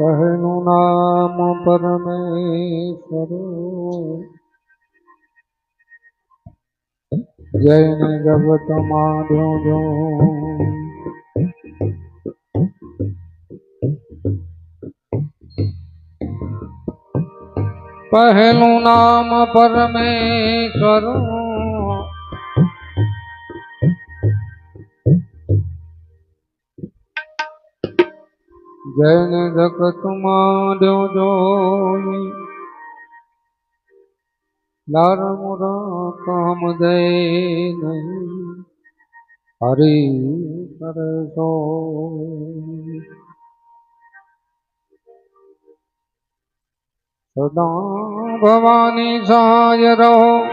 कहनु नाम परमेश्वर। जैन गवत माधो पहलू नाम परमेश्वर। જૈન જગત માધ્યો જોઈ. લાર મુરા કામ દે નહીં હરી કરે સો સદા ભવાની સહાય રહો.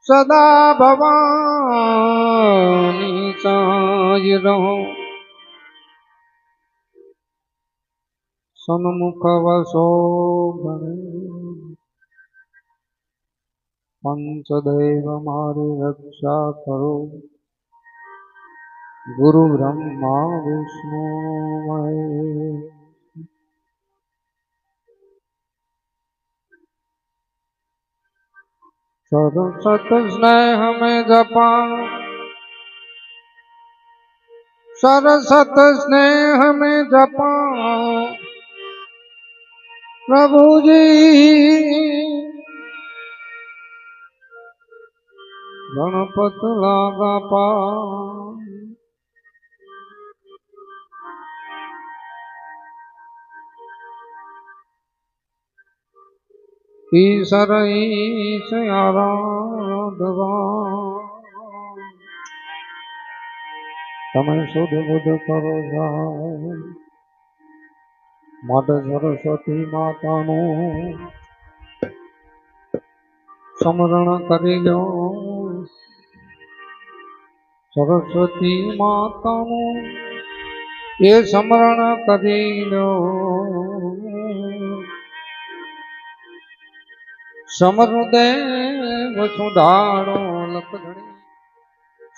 સદા ભવાની સહાય રહો. सन्मुखवशोभने पंचदेव मारी रक्षा करो गुरु ब्रह्मा विष्णु सरसत स्नेह में जपान सरसत स्नेह में जपान પ્રભુજી. ગણપત લાગા પા ઈશર ઈશ આરાધવા. તમે શુદ્ધ બુદ્ધ કરો જાય માટે સરસ્વતી માતાનું સ્મરણ કરી લો સરસ્વતી માતાનું એ સ્મરણ કરી લો સમૃદેવ સુધારો લખણી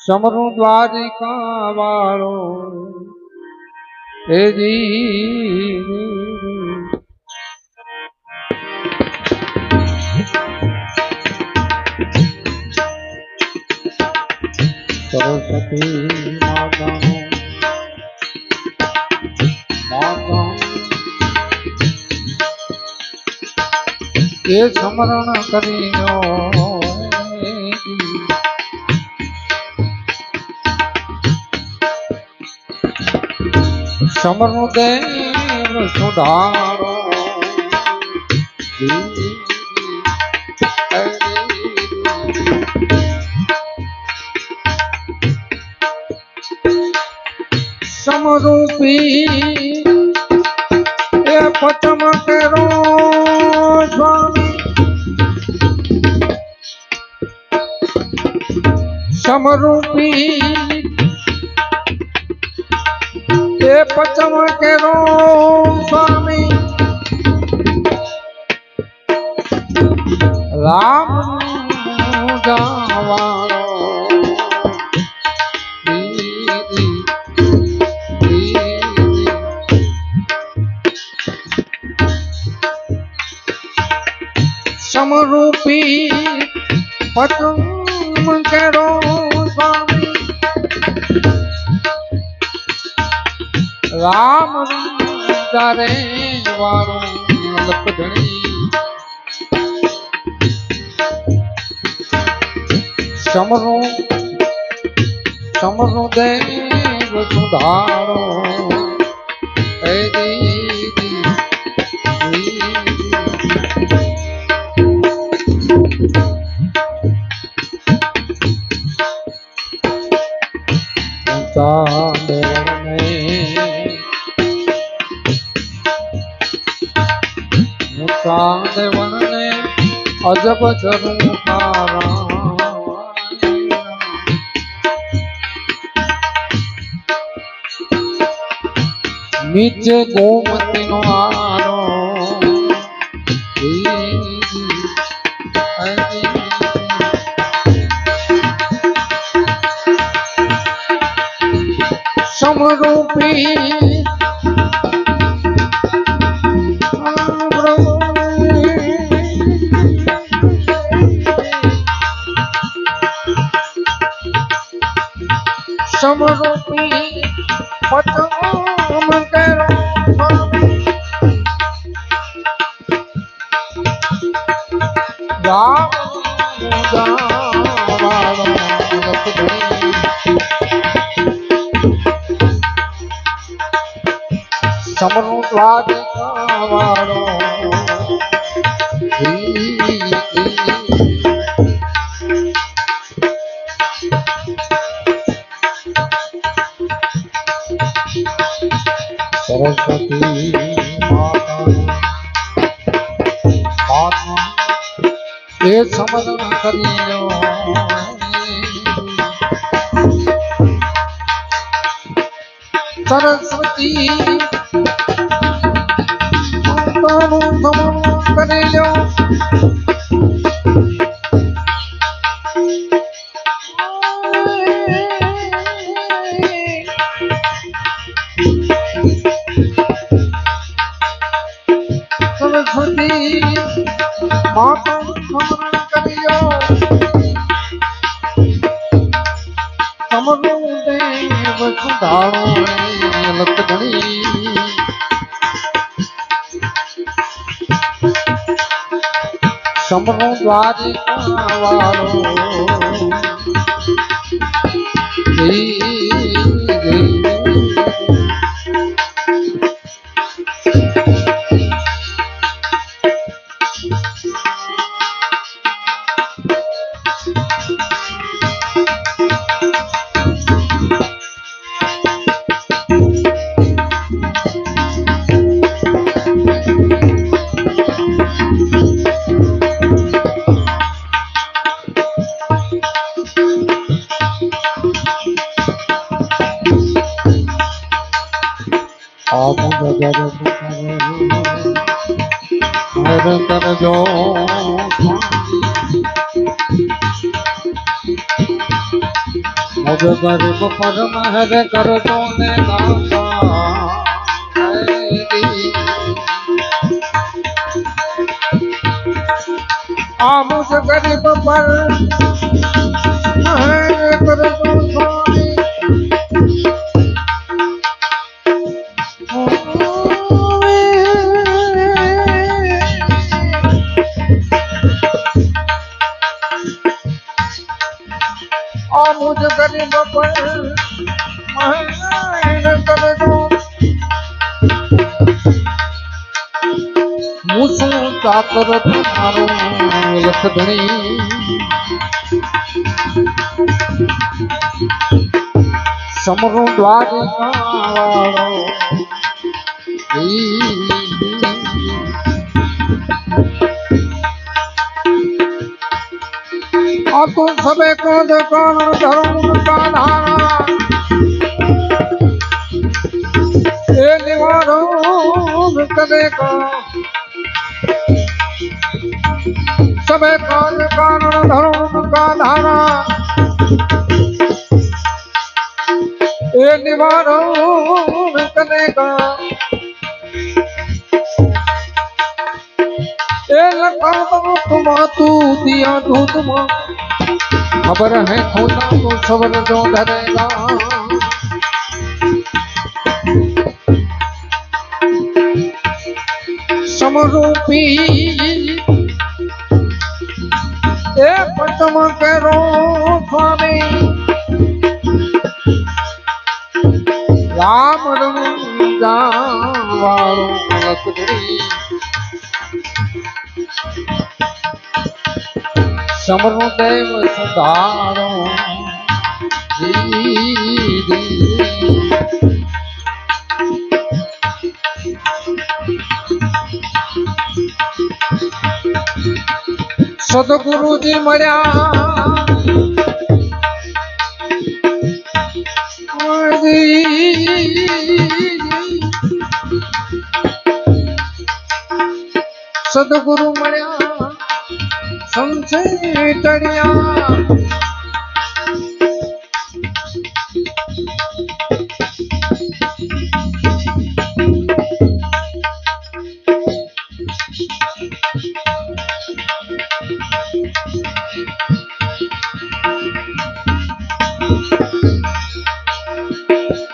સમરુ દ્વારિકા વાળો સરસ્વતી માતાનું. માતા એ સ્મરણ કરી લો સમરનું દેવ સુધારો સમરૂપી એ પચમ કરો સ્વામી સમરૂપી એ પચમ કરો સ્વામી. રામ જાવાળો સમરૂપી પચમ રામ તારે વાળો લપધણી. સમરનું સમરનું દેવ સુધારો. હે દીદી દેવને અજબ ચરું તારા નીચે ગોમતી નો આરો સમરૂપી સમરૂપી પતમ કરો જાવાળો રખડે. વાળો દ્વારિકા વાળો આમુદ ગર હર કરજો અજ ગરીબ પરમ હર કરજો ને દાતા આમુદ ગરીબ પર આ મુજ ગરીબ પર મહાન કરજો હું શું ચાકર તમારો લખધણી સમરો દ્વારિકા વાળો तू सबे को देखो धर्म का धारा ये निवारों का सबे काल कारण धर्म का धारा ये निवारों का ए लखा तुम तू दिया तू खबर है खोता तो सबर जो धरेगा। समरूपी ए पटम करो स्वामी। राम रंगा वालो સમરનો દેવ સુધારો? સદગુરુજી મળ્યા સદગુરુ મળ્યા. संशय तरिया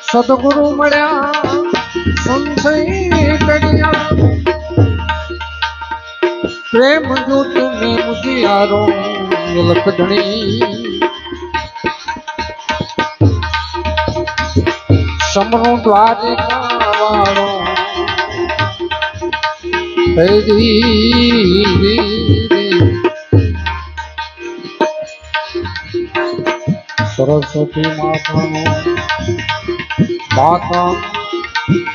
સદગુરુ મળ્યા સંશય કર્યા પ્રેમ જૂથ મુજિયારો લખડણી સમરું દ્વારિકા વાળો સરસ્વતી માતાનો માતા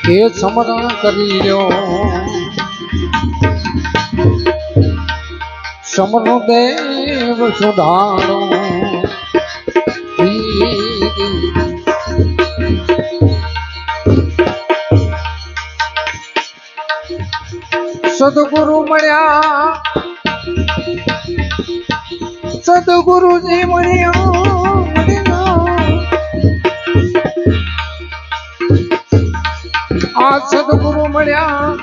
એ સમરણ કરી લ્યો. સમરો દેવ સુધારો સદગુરુ મળ્યા. સદગુરુજી મળ્યા. આ સદગુરુ મળ્યા.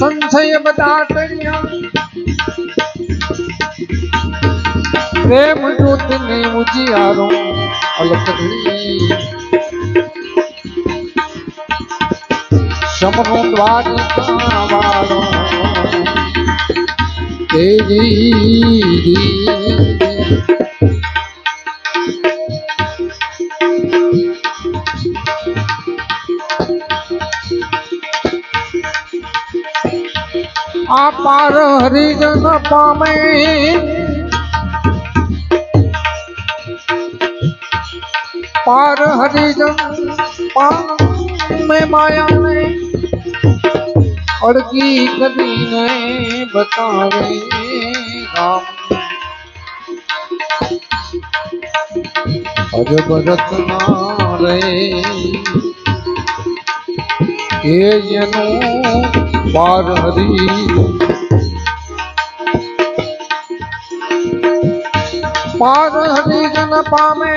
સંશય બધા ટળ્યા પ્રેમ જ્યોત ને ઉજિયારો અલકડી સમરો દ્વારિકા વાળો તેરી આ પાર હરિજન પામે पार हरिजन पार में माया ने, अड़की कभी ने बतावे राम। अज भरत नारे ये यनु पार हरी। पार हरिजन पामे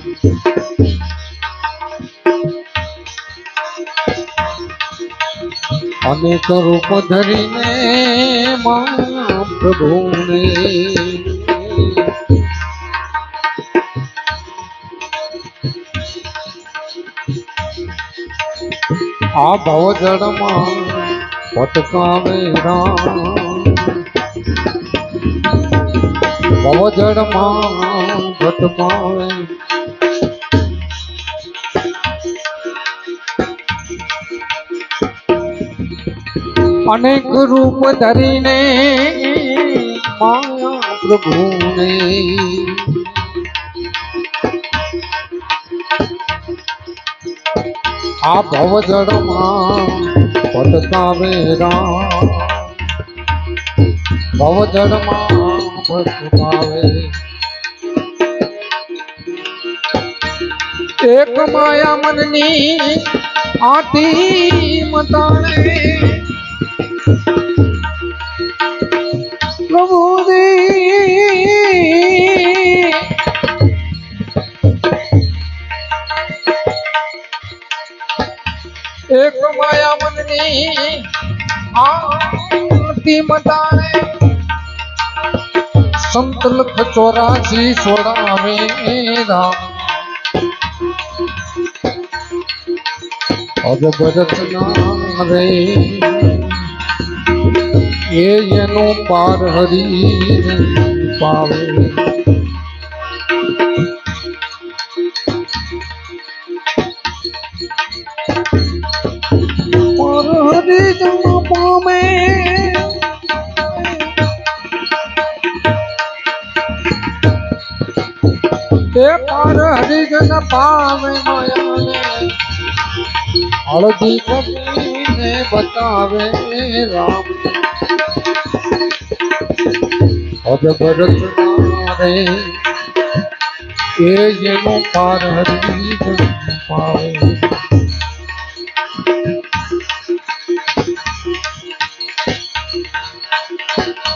અનેક રૂપ ધરીને પ્રભુને આ ભવ જળમાં ભટકાવે રામ. ભવ જળમાં ભટકાવે અનેક રૂપ ધરીને પ્રભુને. આ ભવ જળમાં ભટકાવે રામ. ભવ જળમાં એક માયા મનની આથી મતાણે प्रभु एक माया मन दी आती मताने संत चौरासी सोड़ा मेरा अब बरतना रे। એ એનો પાર હરી પાવે પાર હરી જન પામે એ પાર હરિજન પામે માયાને હળદી કરીને બતાવે રામ અજબરત રે એ જેનો પાર હરી પાવે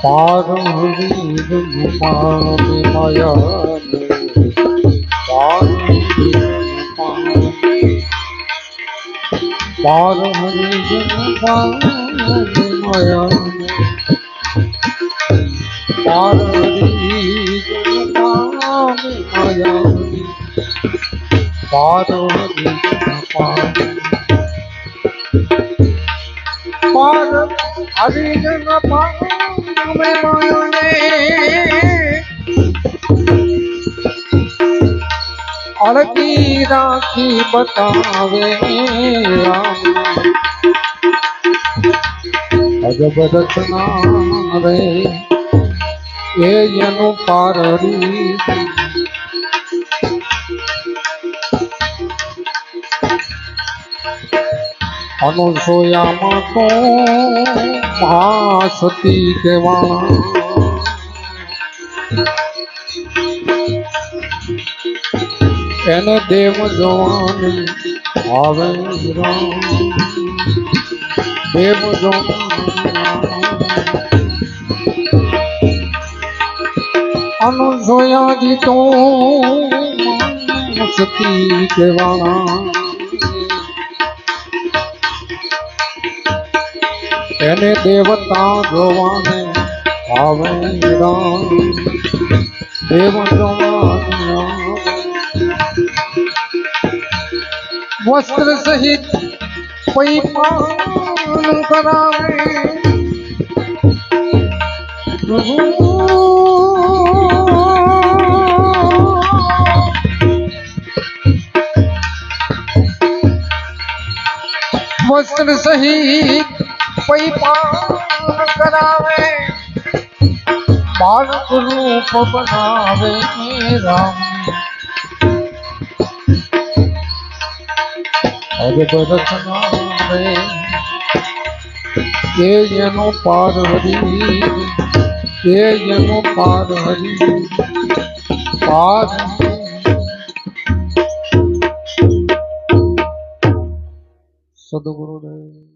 પાર હરી માયાને પારહરી बाल हरि माया बाल हरि माया बाल हरि पार हरि जन पार में राखी बतावे राम રચના રે એ એનું પારડી અનુસોયામાં તો મહાસતી કહેવાણા. એને દેવ જોવાની આવે રામ દેવ અનુસોયાજી તો સતી કેવાણા એને દેવતા જોવાને આવે રામ દેવ જોવાને वस्त्र सहित कोई पान करावे। वस्त्र सहित कोई पान करावे। बालक रूप बनावे राम રે કે એનો પાર હરી કે એનો પાર હરી પાર સદગુરુદેવ.